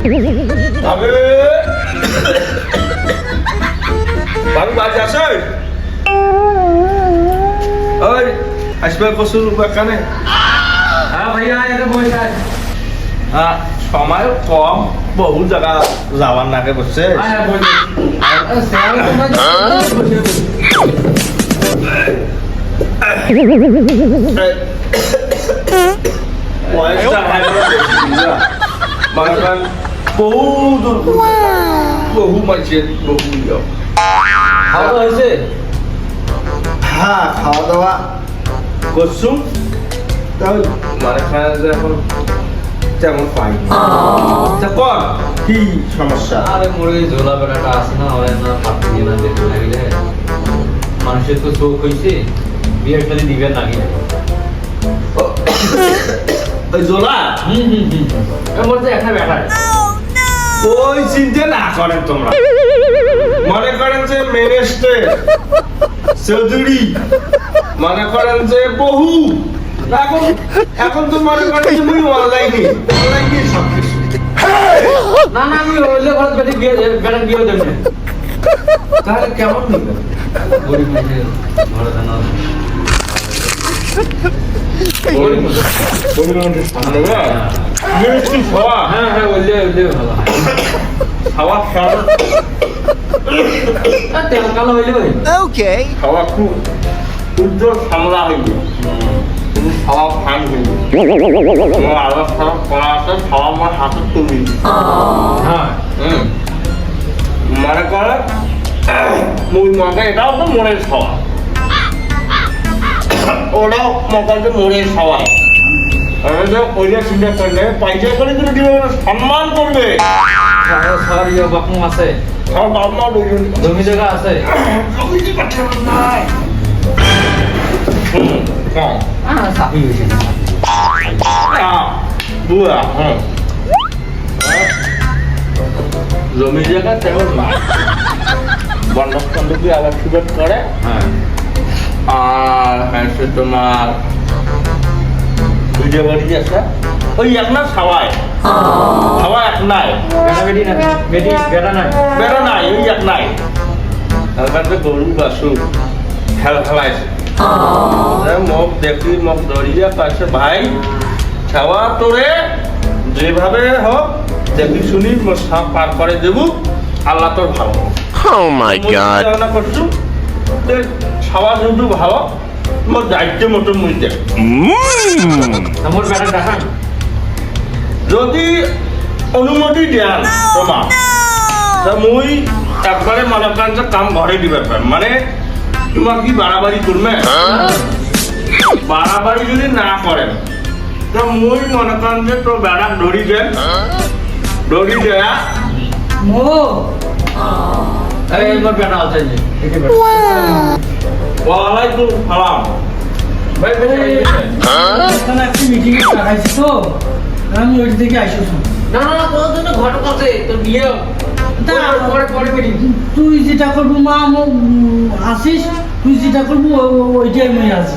ভাবে ভাবি বাজ আসে। ওই আসবে কসুর কানে হ্যাঁ ভাইয়া এটা বসে হ্যাঁ সময় কম বহু জায়গা যাওয়ার নাকে বসছে। হ্যাঁ হ্যাঁ বসে পয়সা মানে বহু দূর বহু মানুষের বহু। খাওয়া দাওয়া হয়েছে? হ্যাঁ খাওয়া দাওয়া। করছুম তাও মানে খাওয়া এখন তেমন পাই তা কর। কি সমস্যা? আরে মুরগি ঝোলা বেড়াটা আছে না ওরা না পাতি দিয়ে না দেখতে লাগলে। মানুষের তো চোখ হয়েছে বিয়ের সাথে দিবেন নাকি? ওই জোলা হুম হুম হুম একটা ব্যাপার ওই চিন্তা না করেন তোমরা। মনে করেন যে মেনেস্টে চৌধুরী মনে করেন যে বহু। এখন এখন তো মনে করেন যে মুই অনলাইনে অনলাইনে সব কিছু না না আমি ওইলে ঘর বেটি বিয়ে বেটা বিয়ে দেব তাহলে কেমন নিবেন গরিব মানুষের ঘরে জানা মিষ্টি খাওয়া হ্যাঁ। হ্যাঁ ওইলে ওইলে ভালো হয় খাওয়া খাওয়া আর তেল কালো হইলে. খাওয়া খুব উজ্জ্বল সামলা হইবে খাওয়া ফান হইবে তোমার আলাদা খাওয়া করা আছে খাওয়া আমার হাতে তুলি হ্যাঁ মনে করে মুই মগে এটাও তো মনের খাওয়া ওটাও যে মনের খাওয়া আমি তো পয়সা চিন্তা করলে পয়সা করে কিন্তু সম্মান করবে ইয়ে বাপু আছে। বলুন জমি জায়গা আছে। হুম, হ্যাঁ হ্যাঁ সাফি হয়েছে Ah, বুয়া হ্যাঁ জমি জায়গা তেমন না বন্ধক বন্ধকি আবার সুযোগ করে হ্যাঁ আর হ্যাঁ তোমার ভিডিও বাড়ি আছে। ওই এক না খাওয়ায় খাওয়া এক নাই বেটা বেটি না বেটি বেটা নাই বেরো নাই ওই এক নাই তারপর তো গরু বাসু খেল খেলাইছে মোক দেখি মোক ধরিয়া কাছে ভাই খাওয়া তোরে যেভাবে হোক দেখি শুনি মোর সাপ পার করে দেবু আল্লাহ তোর ভালো Oh my god. চিন্তা করছু যে খাওয়া যদি ভালো মোর দায়িত্ব মতো মুই দেখ. আমার বেটা দেখান যদি অনুমতি দেন তোমার তা মুই একবারে মনে করেন কাম ঘরে দিবে পারেন মানে তোমার কি বাড়াবাড়ি করবে বাড়াবাড়ি যদি না করেন তা মুই মনে করেন যে তো বেড়া ধরি দেন ধরি দেয়া মো। এই বেটা আছে যে ওয়ালাইকুম সালাম। ভাই ভাই এখানে একটা মিটিং এ টাকাইছি তো। আমি ওই থেকে আইসো না না তোর জন্য ঘটক আছে তোর বিয়ে তুই যেটা করব মা আসিস তুই যেটা করব ওইটাই আমি আছি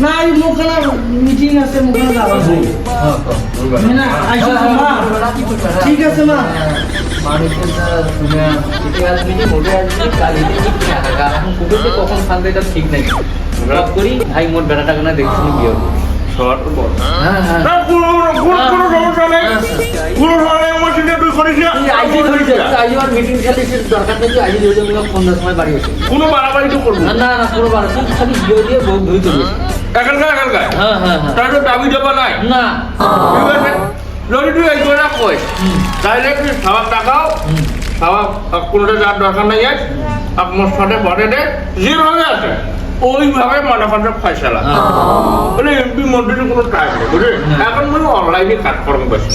না এই মোখানা মিটিং আছে মোখানা যাওয়া না আইসো মা। ঠিক আছে মা। মানুষের শুনে ইতিহাস মিটে মোটে আসবে কাল ইতি ঠিক না থাকা এখন কুকুরকে কখন ফালবে এটা ঠিক নেই ব্লক করি ভাই মোট দেখছি বিয়ে। হ্যাঁ হ্যাঁ কোনো কোনো কোনো কোনো করিস না। এসে কোনো বাড়াবাড়ি তো করব না। না না পুরো খালি বিয়ে দিয়ে বউ ধুই তো এখানকার এখানকার হ্যাঁ হ্যাঁ হ্যাঁ তার দাবি দেবা নাই। না। যদি তুই এই করে কই তাহলে তুই খাবার টাকাও। খাওয়া কোনোটা যার দরকার নেই আপনার সাথে বটে দে। যেভাবে আছে ওইভাবে মনে করেন ফয়সালা হ্যাঁ। মানে এমপি মন্ত্রীর কোনো টাইম নেই বুঝলি? এখন মানে অনলাইনে কাজকর্ম বেশি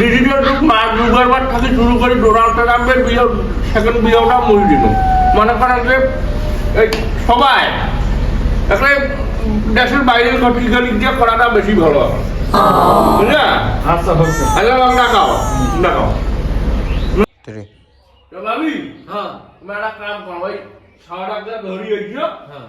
ডিজিটাল যুগ মা যুগের থেকে শুরু করে ডোনাল্ড ট্রাম্পের বিয়ে সেকেন্ড বিয়েটা মুই দিল। মনে করেন যে এই সবাই একটা দেশের বাইরের কঠিকালি দিয়ে করাটা বেশি ভালো হবে। বুঝলা আচ্ছা হচ্ছে আচ্ছা বাবা ডাকাও ডাকাও Three. তো ভাবি হ্যাঁ তুমি একটা কাম করো ওই সারা ধরি হয়েছিল হ্যাঁ